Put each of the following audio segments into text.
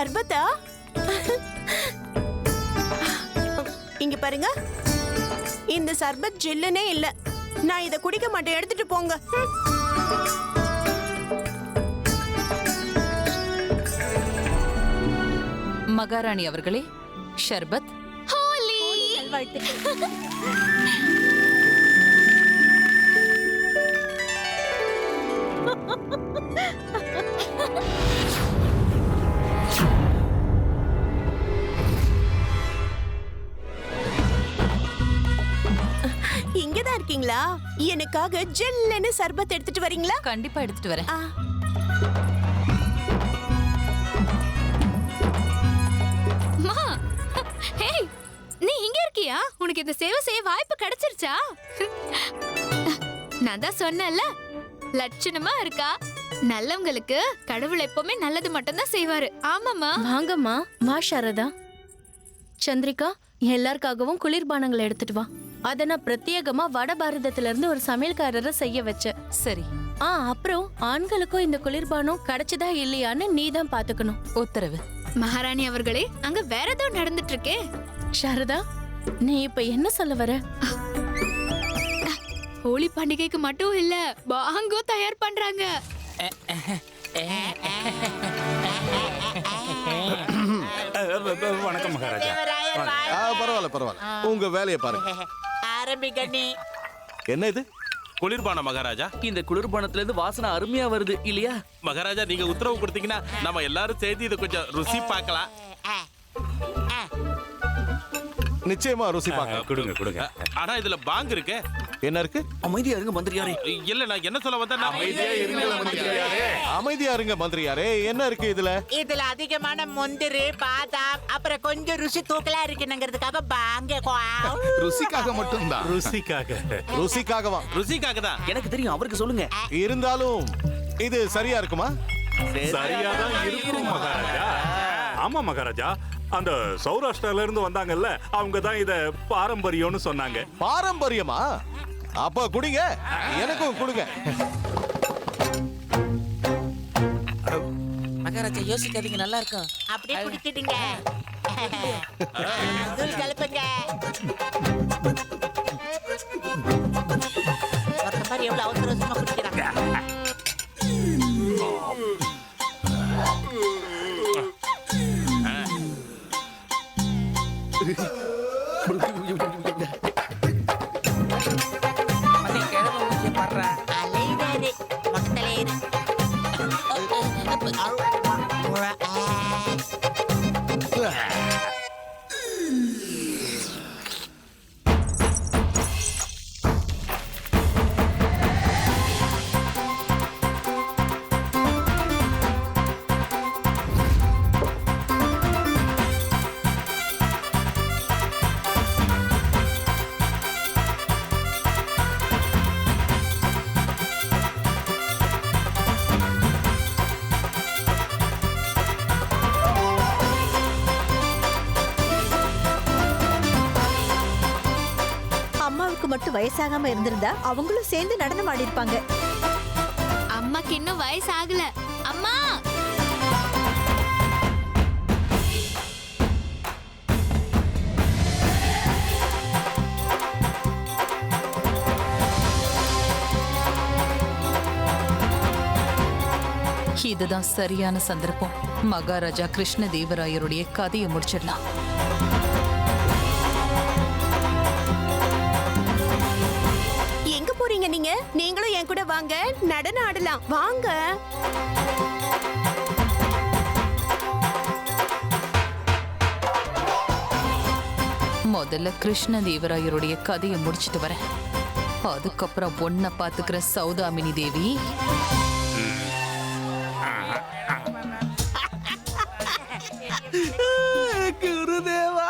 ஷர்பத்தா இங்க பாருங்க. இந்த சர்பத் ஜில்லுனே இல்ல. நான் இத குடிக்க மாட்டேன். எடுத்துட்டு போங்க. மகாராணி அவர்களே ஷர்பத் இங்கதான் இருக்கீங்களா எனக்காக ஜில்லுன்னு சர்பத் எடுத்துட்டு வரீங்களா? கண்டிப்பா எடுத்துட்டு வரேன். நீ இங்க இருக்கியா? உனக்கு இந்த சேவை செய்ய வாய்ப்பு கிடைச்சிருச்சா? நான் தான் சொன்னேன்ல லட்சணமா இருக்கா? நல்லவங்களுக்கு கடவுள் எப்பவுமே நல்லது மட்டும்தான் செய்வாரு. ஆமாம்மா. வாங்கம்மா வா சாரதா. சந்திரிகா எல்லாருக்காகவும் குளிர்பானங்களை எடுத்துட்டு வா. அத நான் பிரத்யேகமா வட பாரதத்துல இருந்து ஒரு சமையல்காரரை செய்ய வச்சேன். சரி. ஆ அப்புறம் ஆண்களுக்கும் இந்த குளிர்பானம் கிடைச்சதா இல்லையான்னு நீ தான் பாத்துக்கணும். உத்தரவு. மகாராணி அவர்களே அங்க வேற ஏதோ நடந்துட்டு இருக்கே சாரதா நீ இப்ப என்ன சொல்ல வர? ஹோலி பண்டிகைக்கு மட்டும் இல்ல பாங்கோ தயார் பண்றாங்க. வணக்கம் மகாராஜா. ஆ, பரவாயில்ல பரவாயில்ல. உங்க வேலையை பாருங்க. ஆரம்பிக்க நீ என்ன இது? குளிர்பான மகாராஜா. இந்த குளிர்பானத்துல இருந்து வாசனை அருமையா வருது இல்லையா? மகாராஜா நீங்க உத்தரவு கொடுத்தீங்கன்னா நம்ம எல்லாரும் சேர்த்து இதை கொஞ்சம் ருசி பார்க்கலாம். நிச்சயமா ருசி பார்க்கலாம். கொடுங்க கொடுங்க. ஆனா இதுல பாங் இருக்கு. என்ன இருக்கு? அமைதியா இருங்க மந்திரியாரே. இல்ல நான் என்ன சொல்ல வந்தேன் அமைதியா இருங்க மந்திரியாரே. என்ன இருக்கு இதுல? இதுல அதிகமான முந்திரி பாதாம் அப்புறம் கொஞ்சம் ருசி தூக்கலா இருக்குனுங்கிறதுக்காக பாங்க. ருசிக்காக மட்டும்தான் ருசிக்காக. ருசிக்காகவா? ருசிக்காக தான் எனக்கு தெரியும் அவருக்கு சொல்லுங்க. இருந்தாலும் இது சரியா இருக்குமா? சரியாதான் இருக்கும் மகாராஜா. ஆமா மகாராஜா. அந்த சௌராஷ்டிரால இருந்து வந்தாங்கல்ல அவங்க தான் இத பாரம்பரியம்னு சொன்னாங்க. பாரம்பரியமா? அப்ப குடிங்க. எனக்கும் கொடுங்க. மகாராஜா யோசிக்காதீங்க நல்லா இருக்கும் அப்படியே குடிச்சிடுங்க தூள் கலப்புங்க. மாதிரி எவ்வளவு அவசர அவசரமா குடிக்கிறாங்க? வயசாகாம இருந்திருந்தா அவங்களும் சேர்ந்து நடனம் ஆடி இருப்பாங்க அம்மாக்கு இன்னும் வயசு ஆகல அம்மா! இதுதான் சரியான சந்தர்ப்பம். மகாராஜா கிருஷ்ண தேவராயருடைய கதையை முடிச்சிடலாம். நீங்களும் என் கூட வாங்க. நடனம் ஆடலாம். வாங்க. முதல்ல கிருஷ்ணதேவராயருடைய கதையை முடிச்சிட்டு வரேன். அதுக்கப்புறம் ஒன்ன பாத்துக்கிற சௌதாமினி தேவி. குருதேவா.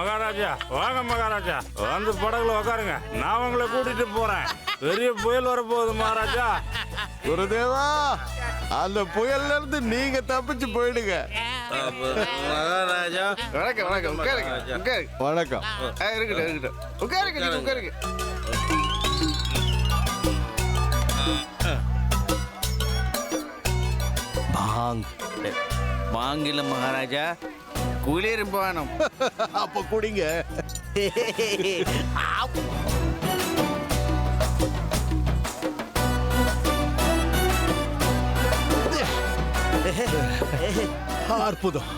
மகாராஜா வாங்க மகாராஜா. வந்து படகுல உக்காருங்க. நான் உங்களை கூட்டிட்டு போறேன். பெரிய புயல் வரப்போகுது மகாராஜா. குருதேவா அந்த புயல்ல இருந்து நீங்க தப்பிச்சு போயிடுங்க. மகாராஜா வணக்கம் வணக்கம். உட்காருங்க வணக்கம். இருக்கட்டும் இருக்கட்டும். உட்காருங்க நீங்க உட்காருங்க. வாங். வாங்கில மகாராஜா. குளிர்பானம் அப்ப குடிங்க. அற்புதம்.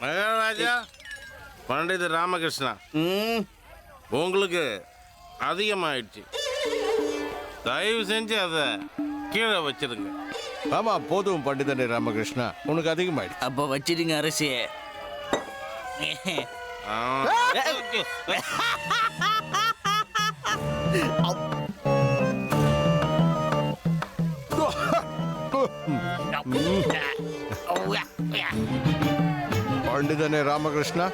மகாராஜா பண்டிதர் ராமகிருஷ்ணா. ம், உங்களுக்கு அதிகமாயிடுச்சு. தயவு செஞ்சு அதை கீழே வச்சிருங்க. ஆமா போதும் பண்டிதனே ராமகிருஷ்ணா. உனக்கு அதிகமாயிடுச்சு. அப்ப வச்சிடுங்க அரசே ஆ. பண்டிதனே ராமகிருஷ்ணா.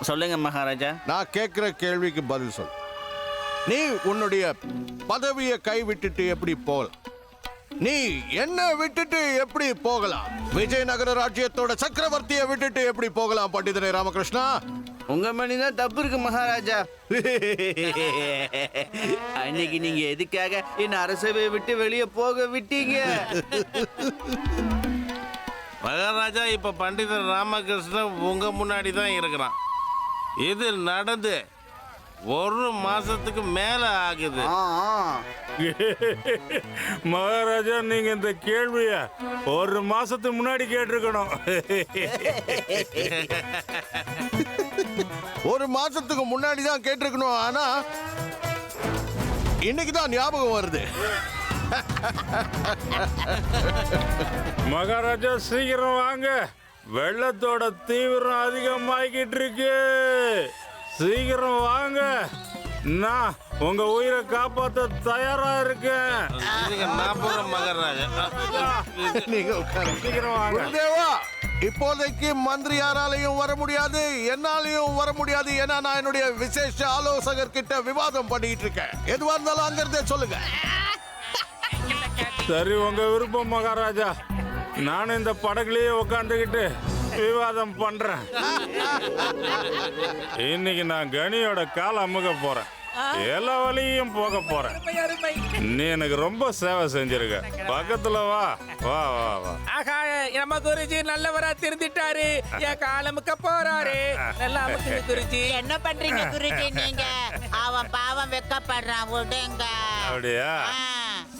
சொல்லுங்க மகாராஜா. நான் கேட்கிற கேள்விக்கு பதில் சொல். நீ உன்னுடைய பதவியை கைவிட்டுட்டு எப்படி போகலாம்? நீ என்ன விட்டுட்டு எப்படி போகலாம்? விஜயநகர ராஜ்யத்தோட சக்கரவர்த்தியை விட்டுட்டு எப்படி போகலாம் பண்டிதனே ராமகிருஷ்ணா? உங்க மணிதான் தப்பு இருக்கு மகாராஜா. அன்னைக்கு நீங்க எதுக்காக என்ன அரசவை விட்டு வெளியே போக விட்டீங்க? மகாராஜா இப்ப பண்டிதர் ராமகிருஷ்ணன் உங்க முன்னாடி தான் இருக்கிறான். இது நடந்து ஒரு மாசத்துக்கு மேல ஆகுது. மகாராஜா நீங்க இந்த கேள்விய ஒரு மாசத்துக்கு முன்னாடி கேட்டிருக்கணும். ஒரு மாசத்துக்கு முன்னாடி தான் கேட்டிருக்கணும் ஆனா இன்னைக்கு தான் ஞாபகம் வருது. மகாராஜா சீக்கிரம் வாங்க. வெள்ளத்தோட தீவிரம் அதிகமாகிக்கிட்டு இருக்கு. சீக்கிரம் வாங்க. நான் உங்க உயிரை காப்பாத்த தயாரா இருக்கேன். நான் இப்போதைக்கு மந்திரி யாராலையும் வர முடியாது என்னாலையும் வர முடியாது ஏன்னா நான் என்னுடைய விசேஷ ஆலோசகர் கிட்ட விவாதம் பண்ணிட்டு இருக்கேன். எதுவா இருந்தாலும் அங்கிருந்தே சொல்லுங்க. சரி உங்க விருப்பம் மகாராஜா. நானும் இந்த படகுலயே உட்காந்துக்கிட்டு விவாதம் பண்றேன். இன்னைக்கு நான் கனியோட கால அமுக போறேன். எல்லா வழியும் போக போறேன். நீ எனக்கு ரொம்ப சேவை செஞ்சிருக்க. பக்கத்துல வா. வா வா வா. ஆகா நம்ம குருஜி நல்லவரா திருந்திட்டாரு. என் காலமுக்க போறாரு. நல்லா அமுக்குங்க குருஜி. என்ன பண்றீங்க குருஜி நீங்க? அவன் பாவம் வெக்கப்படுறான். விடுங்க. அப்படியா?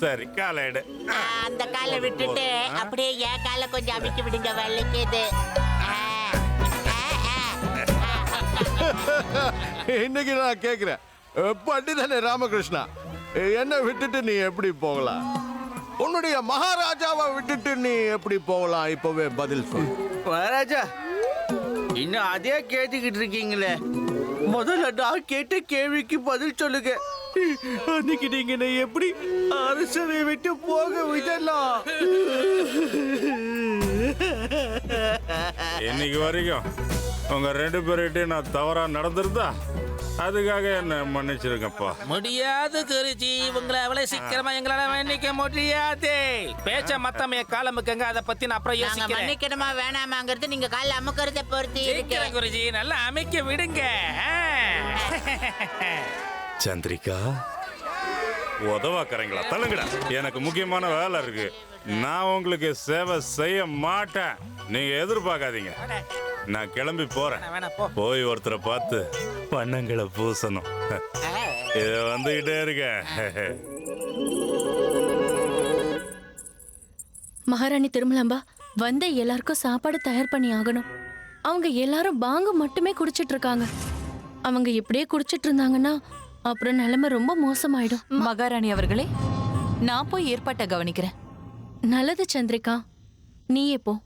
சரி காலை எடு. அந்த காலை விட்டுட்டு அப்படியே என் காலை கொஞ்சம் அமைக்க விடுங்க. வலிக்குது. இன்னைக்கு நான் கேக்குறேன். அஹ், பண்டிதனே ராமகிருஷ்ணா. என்ன விட்டுட்டு நீ எப்படி போகலாம்? உன்னுடைய மகாராஜாவை விட்டுட்டு நீ எப்படி போகலாம்? இப்பவே பதில் சொல். மகாராஜா இன்னும் அதே கேட்டுக்கிட்டு இருக்கீங்களே. முதல்ல நான் கேட்ட கேள்விக்கு பதில் சொல்லுங்க. அன்னைக்கு நீங்க என்னை எப்படி அரசவை விட்டு போக விடலாம்? இன்னைக்கு வரைக்கும் உங்க ரெண்டு பேர்கிட்டயும் நான் தவறா நடந்திருந்தா அதுக்காக என்ன மன்னிச்சிருங்கப்பா. முடியாது குருஜி. உங்களை அவ்வளவு சீக்கிரமா எங்களால மன்னிக்க முடியாது. பேச்ச மத்தமைய காலமுக்கங்க அதை பத்தி நான் அப்புறம் யோசிக்கிறேன். மன்னிக்கணுமா வேணாமாங்கிறது நீங்க கால அமுக்கறத பொறுத்து இருக்கு. குருஜி. நல்லா அமைக்க விடுங்க. சந்திரிகா. உதவாக்கறீங்களா? தள்ளுங்கடா. எனக்கு முக்கியமான வேலை இருக்கு. நான் உங்களுக்கு சேவை செய்ய மாட்டேன். நீங்க எதிர்பார்க்காதீங்க. நான் கிளம்பி போறேன். வேணா போ. போய் ஒருத்தரை பார்த்து பண்ணங்களை பூசணும். இது வந்துகிட்டே இருக்கேன். மகாராணி திருமலாம்பா வந்த எல்லாருக்கும் சாப்பாடு தயார் பண்ணி ஆகணும். அவங்க எல்லாரும் பாங்கு மட்டுமே குடிச்சிட்டு இருக்காங்க. அவங்க இப்படியே குடிச்சிட்டு இருந்தாங்கன்னா அப்புறம் நிலைமை ரொம்ப மோசமாயிடும். மகாராணி அவர்களே நான் போய் ஏற்பாட்டை கவனிக்கிறேன். நல்லது சந்திரிகா. நீயே போ.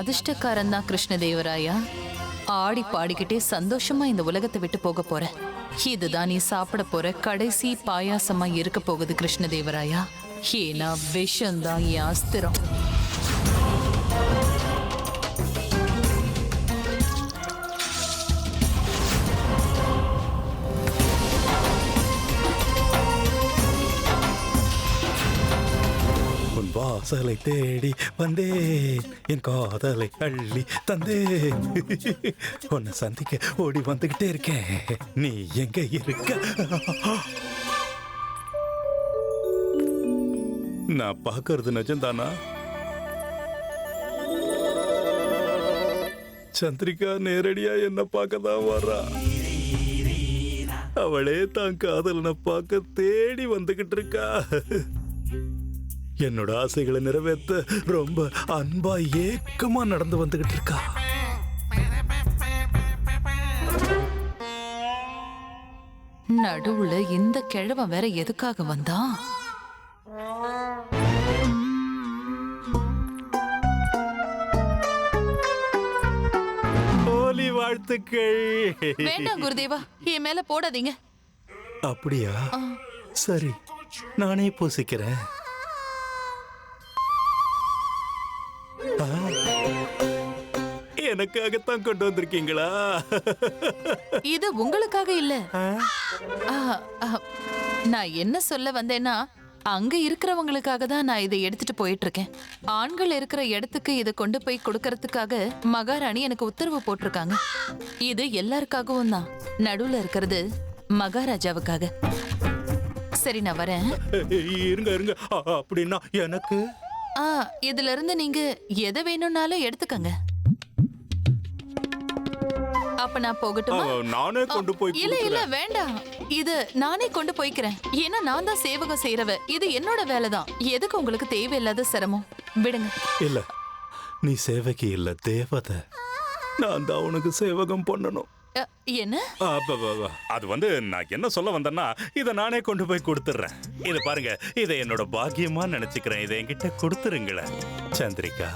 அதிர்ஷ்டக்காரன் தான் கிருஷ்ணதேவராயா? ஆடி பாடிக்கிட்டே சந்தோஷமா இந்த உலகத்தை விட்டு போக போற. இதுதான் நீ சாப்பிட போற கடைசி பாயாசமா இருக்க போகுது கிருஷ்ணதேவராயா. ஏன்னா விஷம்தான் என் அஸ்திரம் வாசலை தேடி வந்தேன் என் காதலை அள்ளி தந்தேன் உன்னை சந்திக்க ஓடி வந்துகிட்டே இருக்கேன். நீ எங்க இருக்க? நான் பார்க்கறது நிஜம்தானா? சந்திரிகா நேரடியா என்ன பார்க்க தான் வர்றா. அவளே தான் காதலனை பார்க்க தேடி வந்துகிட்டு இருக்கா. என்னோட ஆசைகளை நிறைவேற்ற ரொம்ப அன்பா ஏக்கமா நடந்து வந்துகிட்டு இருக்கா. நடுவுல இந்த கிழவன் வேற எதுக்காக வந்தான் ஹோலி வாழ்த்துக்கள். வேண்டாம் குருதேவா என் மேல போடாதீங்க. அப்படியா? சரி நானே பூசிக்கிறேன். எனக்காகத்தான் கொண்டு வந்திருக்கீங்களா? இது உங்களுக்காக இல்ல. நான் என்ன சொல்ல வந்தேன்னா அங்க இருக்கிறவங்களுக்காக தான் நான் இதை எடுத்துட்டு போயிட்டு இருக்கேன் ஆண்கள் இருக்கிற இடத்துக்கு இதை கொண்டு போய் கொடுக்கறதுக்காக மகாராணி எனக்கு உத்தரவு போட்டிருக்காங்க. இது எல்லாருக்காகவும் தான். நடுவுல இருக்கிறது மகாராஜாவுக்காக. சரி நான் வரேன். இருங்க இருங்க. அப்படின்னா எனக்கு? இதுல இருந்து நீங்க எதை வேணும்னாலும் எடுத்துக்கங்க. அப்ப நான் போகட்டுமா? நானே கொண்டு போய் இல்ல இல்ல. வேண்டாம். இது நானே கொண்டு போய்க்கிறேன். ஏன்னா நான் தான் சேவகம் செய்யறவ இது என்னோட வேலை தான் எதுக்கு உங்களுக்கு தேவையில்லாத சிரமம்? விடுங்க. இல்ல நீ சேவகி இல்ல தேவதை. நான் தான் உனக்கு சேவகம் பண்ணணும். என்ன. அது வந்து நான் என்ன சொல்ல வந்தேன்னா இதை நானே கொண்டு போய் கொடுத்துட்றேன் இது பாருங்க இதை என்னோட பாக்கியமா நினைச்சுக்கிறேன். இதை என்கிட்ட கொடுத்துருங்களேன். சந்திரிகா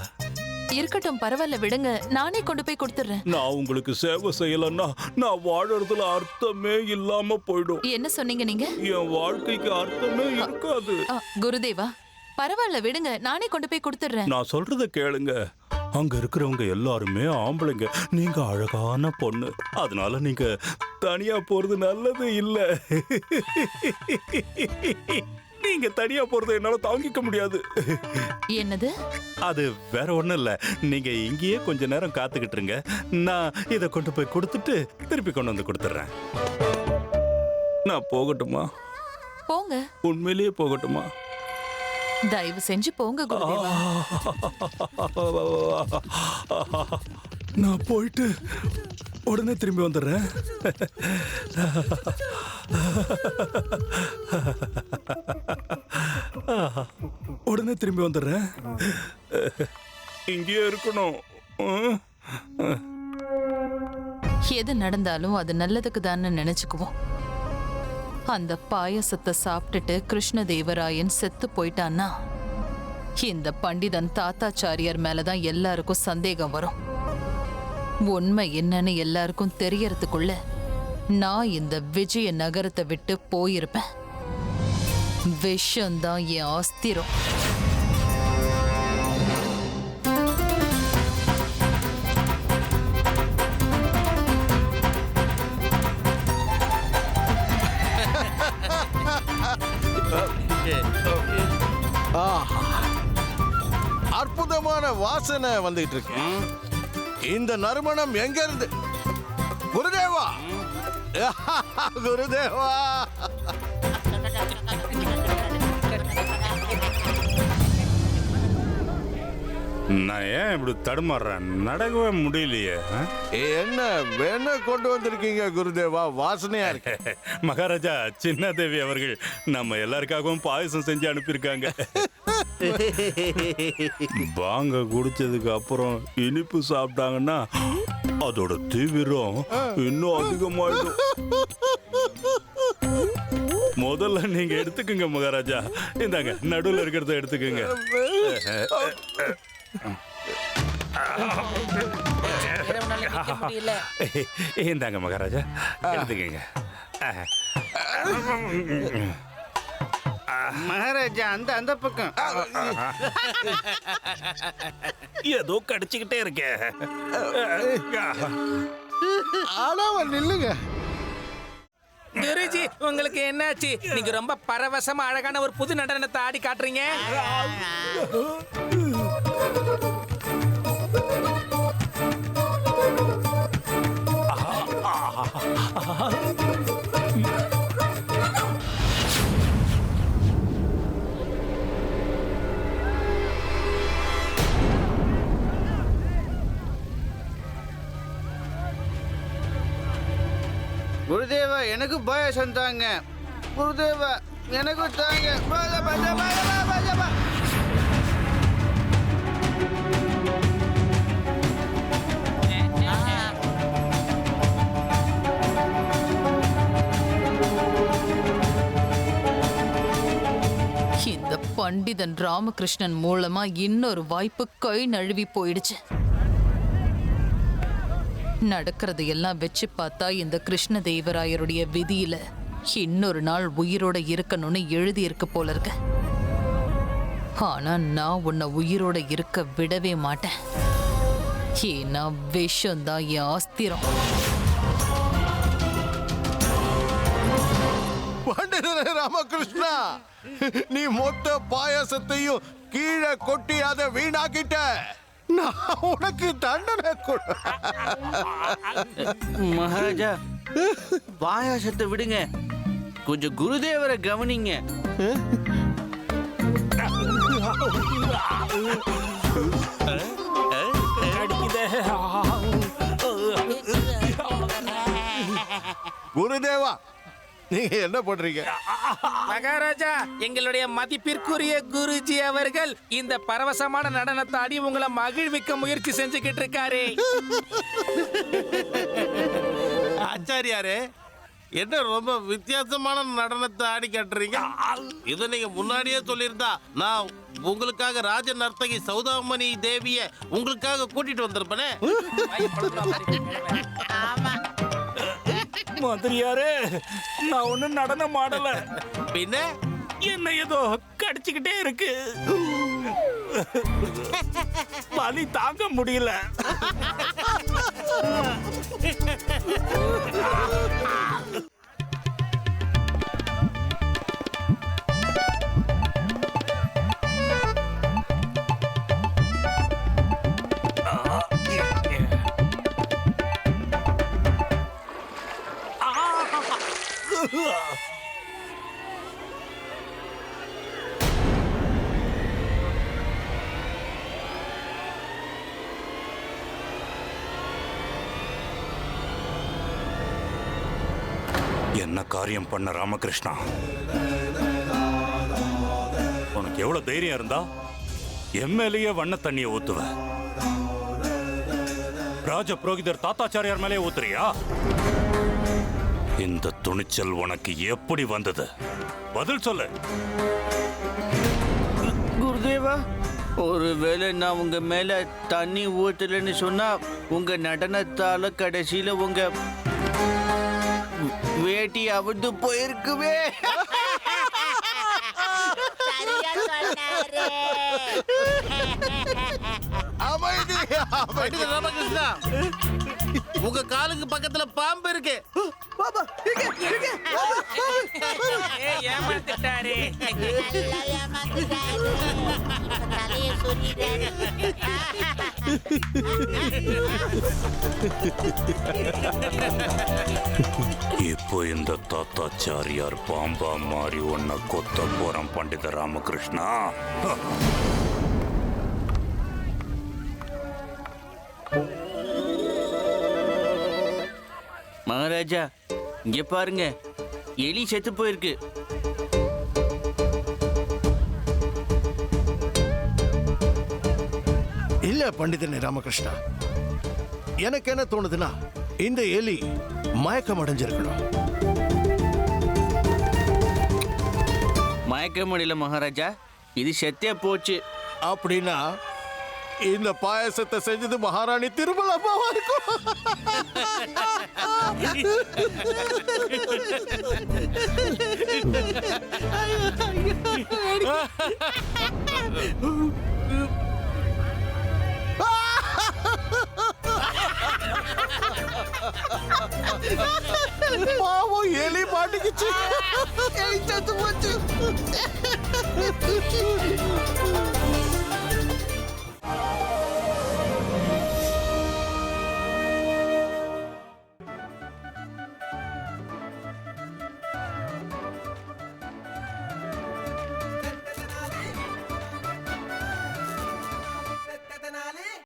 இருக்கட்டும் பரவாயில்ல விடுங்க. நானே கொண்டு போய் கொடுத்துறேன் நான் உங்களுக்கு சேவை செய்யலன்னா நான் வாழறதுல அர்த்தமே இல்லாம போயிடும். என்ன சொன்னீங்க நீங்க? என் வாழ்க்கைக்கு அர்த்தமே இருக்காது. அ, குருதேவா பரவாயில்ல விடுங்க. நானே கொண்டு போய் கொடுத்துடுறேன். நான் சொல்றத கேளுங்க. அங்க இருக்கிறவங்க எல்லாருமே ஆம்பளைங்க. நீங்க அழகான பொண்ணு. அதனால நீங்க தனியா போறது நல்லது இல்ல. நீங்க தனியா போறது என்னால தாங்கிக்க முடியாது. என்னது? அது வேற ஒண்ணும் இல்ல. நீங்க இங்கேயே கொஞ்ச நேரம் காத்துக்கிட்டு இருங்க நான் இதை கொண்டு போய் கொடுத்துட்டு திருப்பி கொண்டு வந்து கொடுத்துட்றேன். நான் போகட்டுமா? போங்க. உண்மையிலேயே போகட்டுமா? தயவு செஞ்சு போங்க குருதேவா. நான் போயிட்டு உடனே திரும்பி வந்துடுறேன். உடனே திரும்பி வந்துடுறேன். இங்கேயே இருக்கணும்? எது நடந்தாலும் அது நல்லதுக்கு தானே நினைச்சுக்குவோம். அந்த பாயசத்தை சாப்பிட்டுட்டு கிருஷ்ணதேவராயன் செத்து போயிட்டான்னா இந்த பண்டிதன் தாத்தாச்சாரியார் மேலதான் எல்லாருக்கும் சந்தேகம் வரும். உண்மை என்னன்னு எல்லாருக்கும் தெரியறதுக்குள்ள நான் இந்த விஜய நகரத்தை விட்டு போயிருப்பேன். விஷம்தான் என் ஆஸ்திரம். அற்புதமான வாசனை வந்துட்டு இருக்கு. இந்த நறுமணம் எங்க இருந்து குருதேவா? குருதேவா! நான் ஏன் இப்படி தடுமாறுறேன்? நடக்கவே முடியலையே? என்ன வேணா கொண்டு வந்திருக்கீங்க குருதேவா? வாசனையா இருக்கு. மகாராஜா சின்னதேவி அவர்கள் நம்ம எல்லாருக்காகவும் பாயசம் செஞ்சு அனுப்பியிருக்காங்க. பாங்க குடிச்சதுக்கு அப்புறம் இனிப்பு சாப்பிட்டாங்கன்னா அதோட தீவிரம் இன்னும் அதிகமாயிடும். முதல்ல நீங்க எடுத்துக்கங்க மகாராஜா. இந்தாங்க நடுவுல இருக்கிறத எடுத்துக்கங்க. இந்தாங்க மகாராஜா. எடுத்துக்கங்க. மகாராஜா அந்த அந்த பக்கம். ஏதோ கடிச்சுக்கிட்டே இருக்கே. அளவ நில்லுங்க. குருஜி உங்களுக்கு என்னாச்சு? நீங்க ரொம்ப பரவசமா அழகான ஒரு புது நடனத்தை ஆடி காட்டுறீங்க. எனக்கு பாயாசம் தாங்க குருதேவா எனக்கு தாங்க. இந்த பண்டிதன் ராமகிருஷ்ணன் மூலமா இன்னொரு வாய்ப்பு கை நழுவி போயிடுச்சு. நடக்கிறது எல்லாம் வச்சு பார்த்தா இந்த கிருஷ்ண தேவராயருடைய விதியில இன்னொரு நாள் உயிரோட இருக்கணும்னு எழுதியிருக்கு போல இருக்க. ஆனா நான் உன்னை உயிரோட இருக்க விடவே மாட்டேன். ஏன்னா விஷம்தான் என் ஆஸ்திரம். ராமகிருஷ்ணா நீ மொத்த பாயாசத்தையும் கீழே கொட்டி அதை வீணாக்கிட்ட. நான் உனக்கு தண்டனை கொடு. மகாராஜா பாயாசத்தை விடுங்க. கொஞ்சம் குருதேவரை கவனிங்க. குருதேவா நீங்க என்ன பண்றீங்க மகாராஜா எங்களுடைய மதிப்பிற்குரிய குருஜி அவர்கள் இந்த பரவசமான நடனத்தை ஆடி உங்களை மகிழ்விக்க முயற்சி செஞ்சுக்கிட்டு இருக்காரு. ஆச்சாரியாரே என்ன ரொம்ப வித்தியாசமான நடனத்தை ஆடி காட்டுறீங்க? இதை நீங்க முன்னாடியே சொல்லியிருந்தா நான் உங்களுக்காக ராஜ நர்த்தகி சௌதாமணி தேவிய உங்களுக்காக கூட்டிட்டு வந்திருப்பேனே? மந்திரியாரே நான் ஒன்னும் நடனம் ஆடல. பின்ன? என்ன ஏதோ கடிச்சுக்கிட்டே இருக்கு. வலி தாங்க முடியல. என்ன காரியம் பண்ண ராமகிருஷ்ணா? உனக்கு எவ்வளவு தைரியம் இருந்தா எம்எல்ஏ வண்ண தண்ணியை ஊத்துவ. ராஜ புரோகிதர் தாத்தாச்சாரியார் மேலே ஊத்துறியா? இந்த துணிச்சல் உனக்கு எப்படி வந்தது? பதில் சொல்லு. குருதேவா ஒருவேளை நான் உங்க மேல தண்ணி ஊத்தலன்னு சொன்னா உங்க நடனத்தால கடைசியில உங்க வேட்டி அவிழ்ந்து சொன்னாரு. அமைதி ராமகிருஷ்ணா. உங்க காலுக்கு பக்கத்துல பாம்பு இருக்கு. ஏய், ஏமாத்திட்டாரு நல்லா ஏமாத்திட்டாரு. தலையை சொரியிறாரு. இப்போ இந்த தாத்தாச்சாரியார் பாம்பா மாறி உன்னை கொத்த போறான் பண்டித ராமகிருஷ்ணா மகாராஜா இங்க பாருங்க. எலி செத்து போயிருக்கு. இல்ல பண்டிதனே ராமகிருஷ்ணா. எனக்கு என்ன தோணுதுன்னா இந்த எலி மயக்கம் அடைஞ்சிருக்கணும். மயக்க முடியல மகாராஜா. இது செத்தே போச்சு. அப்படின்னா இந்த பாயசத்தை செஞ்சது மகாராணி திருமலம்மாவா இருக்கும். பாவம் எலி மாட்டிக்கிச்சு. எலி சத்து போச்சு.